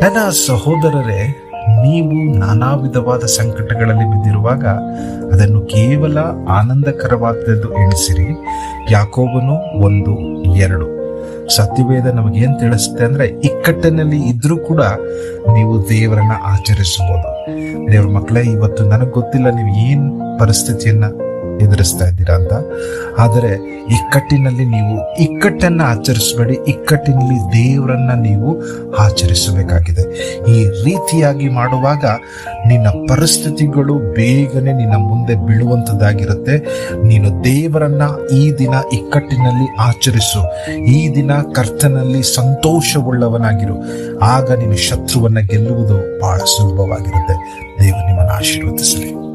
ನನ್ನ ಸಹೋದರರೇ, ನೀವು ನಾನಾ ವಿಧವಾದ ಸಂಕಟಗಳಲ್ಲಿ ಬಿದ್ದಿರುವಾಗ ಅದನ್ನು ಕೇವಲ ಆನಂದಕರವಾದದ್ದು ಎಣಿಸಿರಿ. ಯಾಕೋಬನು ಒಂದು, ಎರಡು. ಸತ್ಯವೇದ ನಮಗೇನು ತಿಳಿಸುತ್ತೆ ಅಂದ್ರೆ, ಇಕ್ಕಟ್ಟಿನಲ್ಲಿ ಇದ್ರೂ ಕೂಡ ನೀವು ದೇವರನ್ನ ಆಚರಿಸಬಹುದು. ದೇವ್ರ ಮಕ್ಕಳೇ, ಇವತ್ತು ನನಗೆ ಗೊತ್ತಿಲ್ಲ ನೀವು ಏನು ಪರಿಸ್ಥಿತಿಯನ್ನ ಎದುರಿಸ್ತಾ ಇದ್ದೀರಾ ಅಂತ. ಆದರೆ ಇಕ್ಕಟ್ಟಿನಲ್ಲಿ ನೀವು ಇಕ್ಕಟ್ಟನ್ನು ಆಚರಿಸಬೇಡಿ ಇಕ್ಕಟ್ಟಿನಲ್ಲಿ ದೇವರನ್ನ ನೀವು ಆಚರಿಸಬೇಕಾಗಿದೆ. ಈ ರೀತಿಯಾಗಿ ಮಾಡುವಾಗ ನಿನ್ನ ಪರಿಸ್ಥಿತಿಗಳು ಬೇಗನೆ ನಿನ್ನ ಮುಂದೆ ಬೀಳುವಂಥದ್ದಾಗಿರುತ್ತೆ. ನೀನು ದೇವರನ್ನ ಈ ದಿನ ಇಕ್ಕಟ್ಟಿನಲ್ಲಿ ಆಚರಿಸು. ಈ ದಿನ ಕರ್ತನಲ್ಲಿ ಸಂತೋಷವುಳ್ಳವನಾಗಿರು. ಆಗ ನೀನು ಶತ್ರುವನ್ನ ಗೆಲ್ಲುವುದು ಬಹಳ ಸುಲಭವಾಗಿರುತ್ತೆ. ದೇವರು ನಿಮ್ಮನ್ನು ಆಶೀರ್ವದಿಸಲಿ.